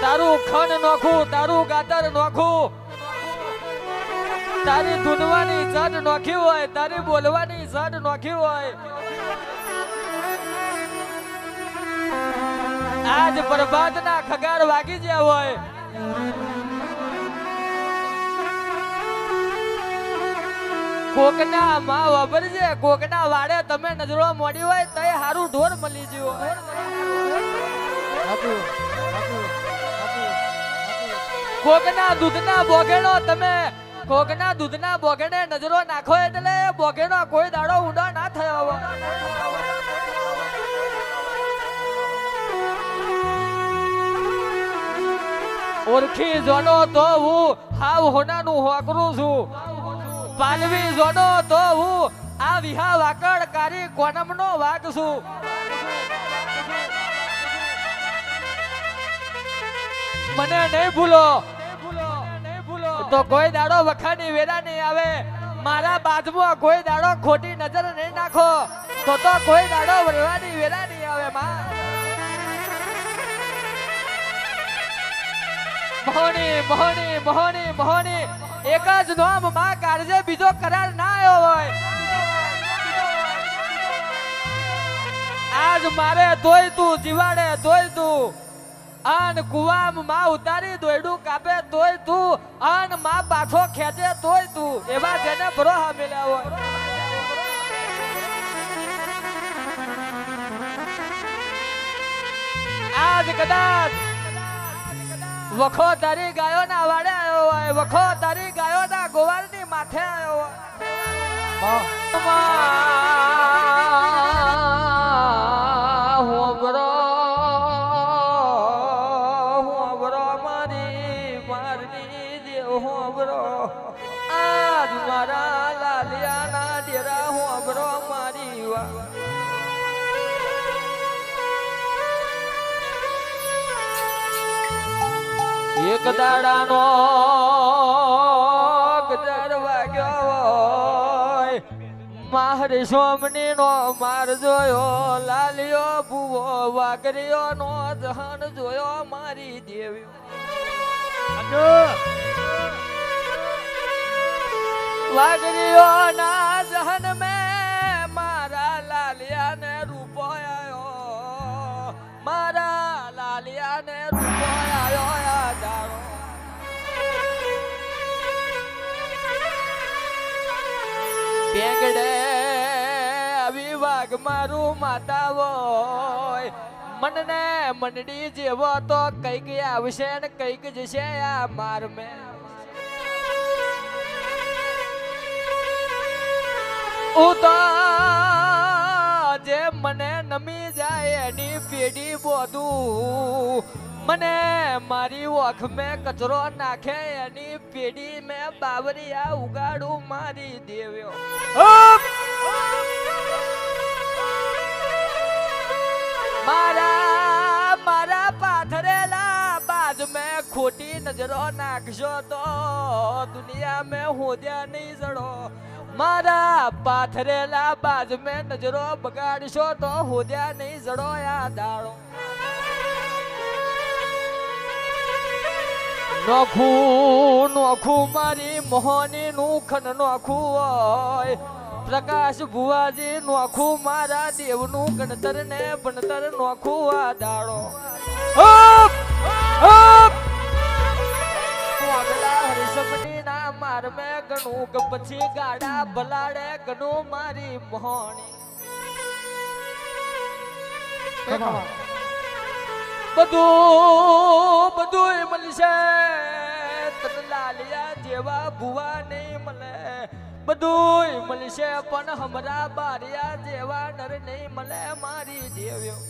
તારું ખન નોખું, તારું ગાતર નોખું. તારી ધૂનવાની જડ નોખી હોય, તારી બોલવાની જડ નોખી હોય. આજ પ્રભાતના ખગાર વાગી જ્યા હોય. કોકના માં વાપરજે કોકના વાડે તમે નજરો મોડી હોય, તય હારું ઢોર મળી જ્યો કોકના દૂધના બોગેણો તમે. કોકના દૂધના બોગેણે નજરો નાખો એટલે બોગેણો કોઈ દાડો ઊંડો ના થયો. ઓળખી જોડો તો હું હાવ હોનાનું હોકરું છું. પાલવી જોડો તો હું આ વિહા વાકડ કારી કોનમનો વાઘ છું. મને નહીં ભૂલો. તો કોઈ દાડો વખાની વેરા નહીં આવે. મારા બાજુમાં કોઈ દાડો ખોટી નજર નહીં નાખો. તો તો કોઈ દાડો વરવાની વેરા નહીં આવે, માં. મોહની મોહની મોહની મોહની. એક જ નોમમાં કાળજે બીજો કરાર ના આવ્યો હોય. આજ મારે તોય તું, જીવાડે તોય તું. અન કુવામમાં ઉતારી દોયડું કાપે તોય તું અનમાં પાછો ખેંચે તોય તું. એવા જેને ભરો હામેલા હોય. આજ કદાચ વખો તારી ગાયો ના વાડે આવ્યો હોય વખો તારી ગાયો ના ગોવાળની માથે આવ્યો હોય. દાડાનો મારી સોમની નો માર જોયો, લાલિયો ભૂવો વાગરિયો નો જહન જોયો, મારી દેવી. વાગરિયો ના જહન મેં મારા લાલિયા ને રૂપો આયો. મારા લાલિયા ને રૂપો આયો. પેંગડે આવી વાઘ મારું માતા હોય. મનને મંડળી જેવો તો કંઈક આવશે ને કંઈક જશે આ માર મેં. ઉતા જે મને નમી જાય એની પેઢી બોધું. મને મારી ઓખ મેં કચરો નાખે એની પેઢી મેં બાવરિયા ઉગાડું મારી દેવ્યો. મારા મારા પાથરેલા બાજ મેં ખોટી નજરો નાખશો તો દુનિયા મેં હોદ્યા નહીં જડો. મારા પાથરેલા બાજ મેં નજરો બગાડશો તો હોદ્યા નહીં જડો યાદ દાડો. નોખું નોખું મારી મોહની નું ખન નોખું હોય. પ્રકાશ ભુવાજી, નોખું મારા દેવનું ગણતર ને ભણતર નોખું આ દાડો. માર મે ગણું પછી ગાડા ભલાડે ગણું મારી મોહણી બધું બધું મળશે. લાલિયા જેવા ભુવા નહીં મળે. બધું મળશે, પણ હમરા બારિયા જેવા નર નહીં મળે. મારી દેવ્યો.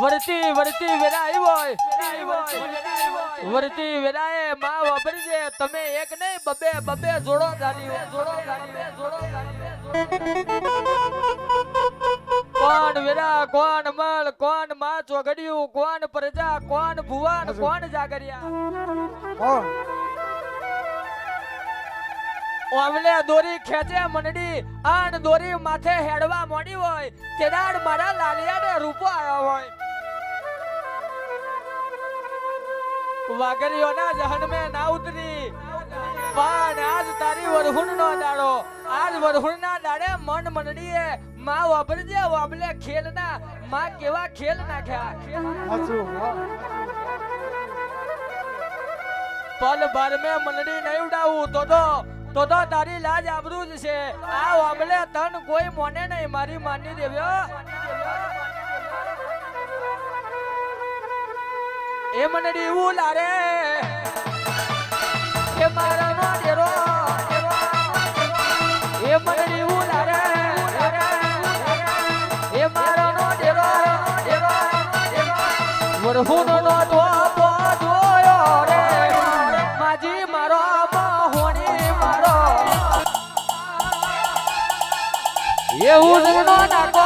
વરતી વરતી વેરાય હોય. વરતી વેરાયમાં વાપરજે તમે એક નહીં બબે બબે જોડો ગાડી જોડો ગાડી જોડો કોણ વેરા કોણ મળ કોણમાં ચોગડિયું કોણ પ્રજા કોણ ભુવાન કોણ જાગરિયા? ઓમલે દોરી ખેંચે મંડળી આણ દોરી માથે હેડવા મોડી હોય. તેડાડ મારા લાલિયાને રૂપો આવ્યો હોય. વાગરીઓના જહન મે ના ઉતરી. પણ આજ તારી વરહુણ નો દાડો આજ વરહુણ ના દાડે મન મંડળીએ માં વાપરજે વાબલે ખેલ ના માં કેવા ખેલ નાખ્યા. પલ ભર મે મંડળી નહીં ઉડાવું તો તો તો તો તારી લાજ આબરૂ જ છે. આ વાબલે તન કોઈ મોને નહીં મારી માની દેવ્યો એ મંડળી ઉલારે એ એ મારા એવું નાખો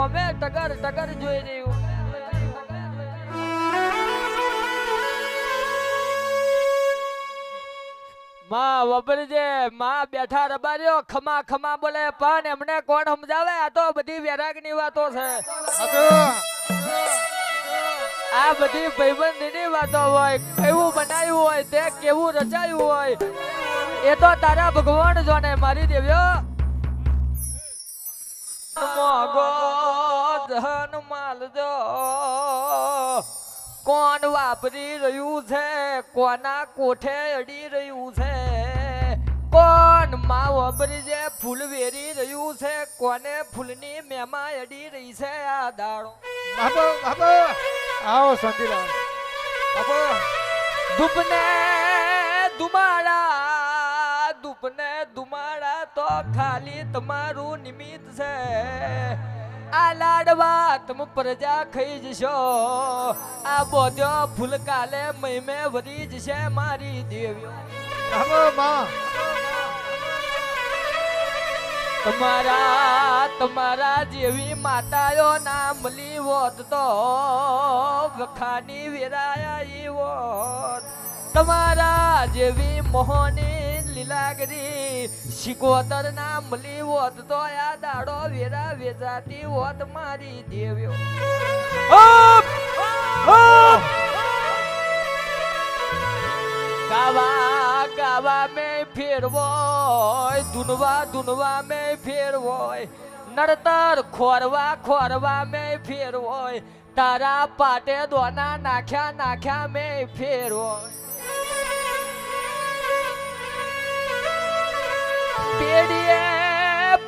હોમે ટગર ટગર જોઈ રહ્યું. માં વબરજે, માં બેઠા રબાર્યો, ખમા ખમા બોલે, પણ એમને કોણ સમજાવે? આ તો બધી વૈરાગની વાતો છે. આ બધી ભાઈબંધીની વાતો હોય, કેવું બનાવ્યું હોય, તે કેવું રચાયું હોય, એ તો તારા ભગવાન જોને, મારી દેવ્યો મોગો ધન માલજો. કોણ વાપરી રહ્યું છે? કોના કોઠે અડી રહ્યું છે? કોણમાં વાપરી જે ફૂલ વેરી રહ્યું છે? કોને ફૂલની મેમાં અડી રહી છે આ દાડો બાબો બાબો આવો શાંતિલાલ બાબો દુપને દુમાડા દુપને દુમાડા તો ખાલી તમારું નિમિત્ત છે આ લાડવા તમે પ્રજા ખાઈ જશો આ બોધ્યો ફૂલ કાલે મહિમે વધી જશે મારી દેવ્યો બાબો માં તમારા તમારા જેવી માતાઓ ના મળી હોત તો વખાની વેરાયા ઈ હોત તમારા જેવી મોહની લીલાગરી શિકોતર ના મલી હોત તો આ દાડો વેરા વેચાતી હોત મારી દેવ્યો! ગાવા ગાવા મેં ફેરવોય ધૂનવા ધૂનવા મેં ફેરવોય. નડતર ખોરવા ખોરવા મેં ફેરવોય. તારા પાટે દોના નાખ્યા નાખ્યા મેં ફેરવોય.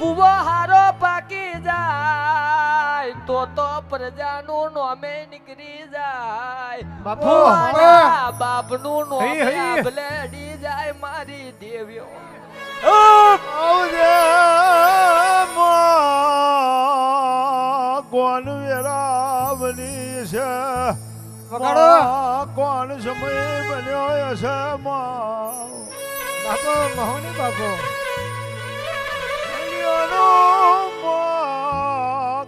કુવો હારો પાકી જાય તો તો પ્રજાનું નોમે નીકળી જાય. બાપુ. બાપનું નોમે આબલેડી જાય મારી દેવ્યો આવજે કોણ વેરાવની છે? કોણ સમય બન્યો છે બાપો મહોની બાપો.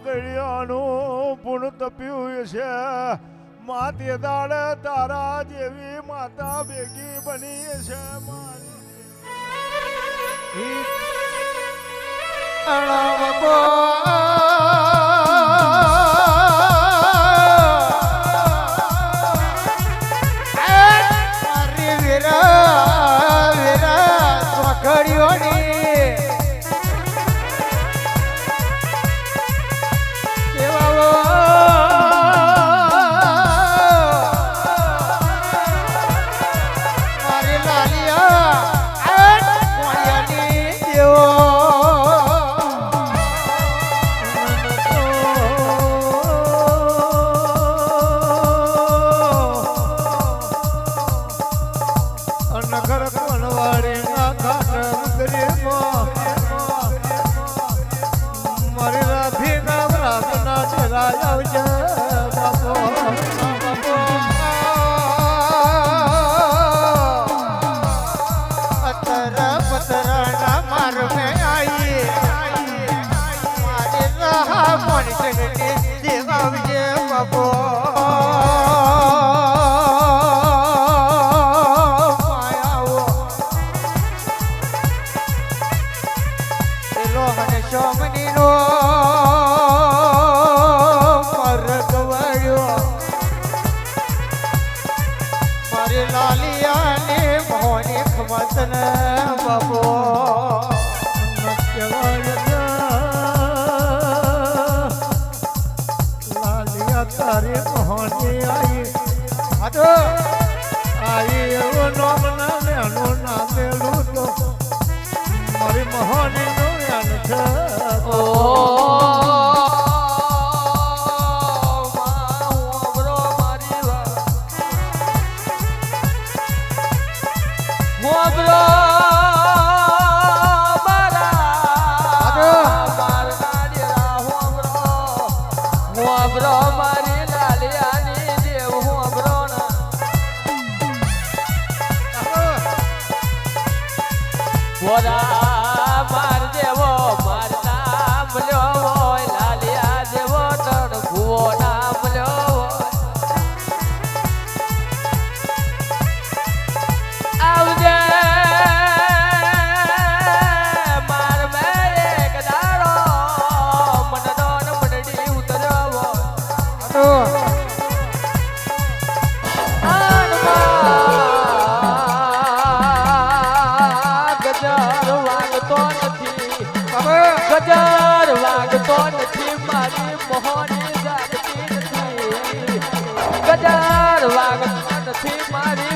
ગળિયાનું પૂર્ણ તપ્યું છે. માતે દાડે તારા જેવી માતા ભેગી બની છે મારી. મહોની નું છે. ઓ lágrimas de ti, María.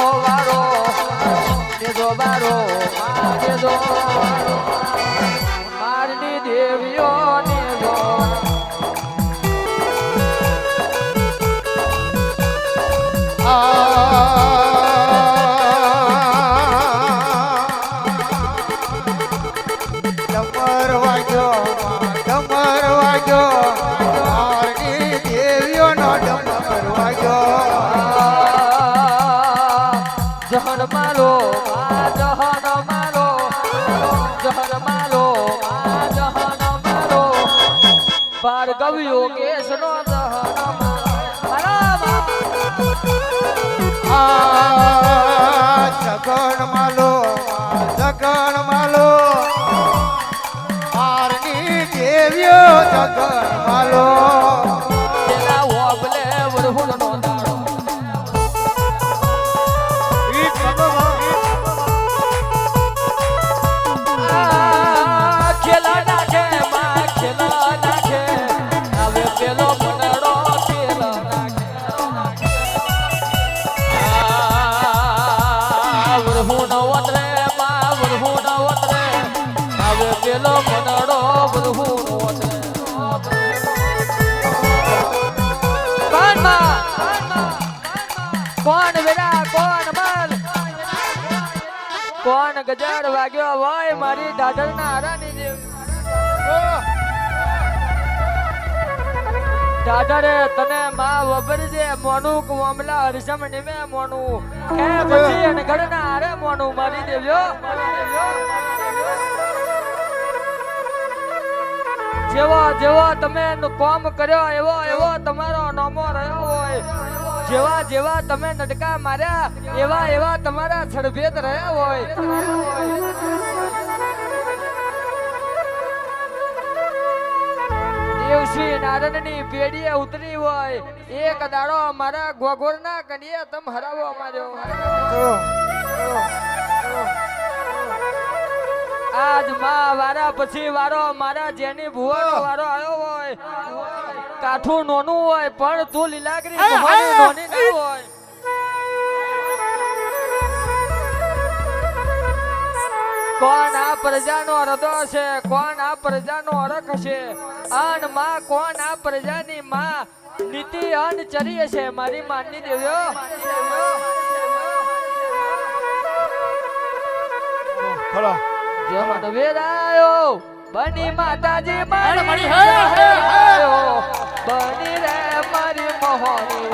વારો આજે દો রাখা ગજર વાગ્યો. હોય મારી દાદર ના હારાની જેમ. દાદરે, તને માં વબર દે મોનું કોમલા હરસમ નિમે મોનું. કે પછી અને ઘડના હારે મોનું મારી દેવ્યો જેવો જેવો તમે કોમ કર્યો, એવો એવો તમારો નોમો રહ્યો હોય. જેવા જેવા તમે નટકા માર્યા, એવા એવા તમારા છડભેદ રહ્યા હોય. દેવશ્રી નારણની પેઢીએ ઉતરી હોય, એક દાડો મારા ગોગોરના કડીએ તમ હરાવો માર્યો આજમાં વારા પછી વારો મારા જેની ભુવાનો વારો આવ્યો કાઠું નોનું હોય પણ તું લીલાગરી નોની ન હોય. કોણ આ પ્રજાનો હૃદય છે? કોણ આ પ્રજાનો અરખ છે? અનમાં કોણ આ પ્રજાની માં? નીતિ અન ચરીય છે. મારી માનની દેવ્યો ખરા. જમણ વેરાયો બની માતાજી મારી. બની રે મારી મોહની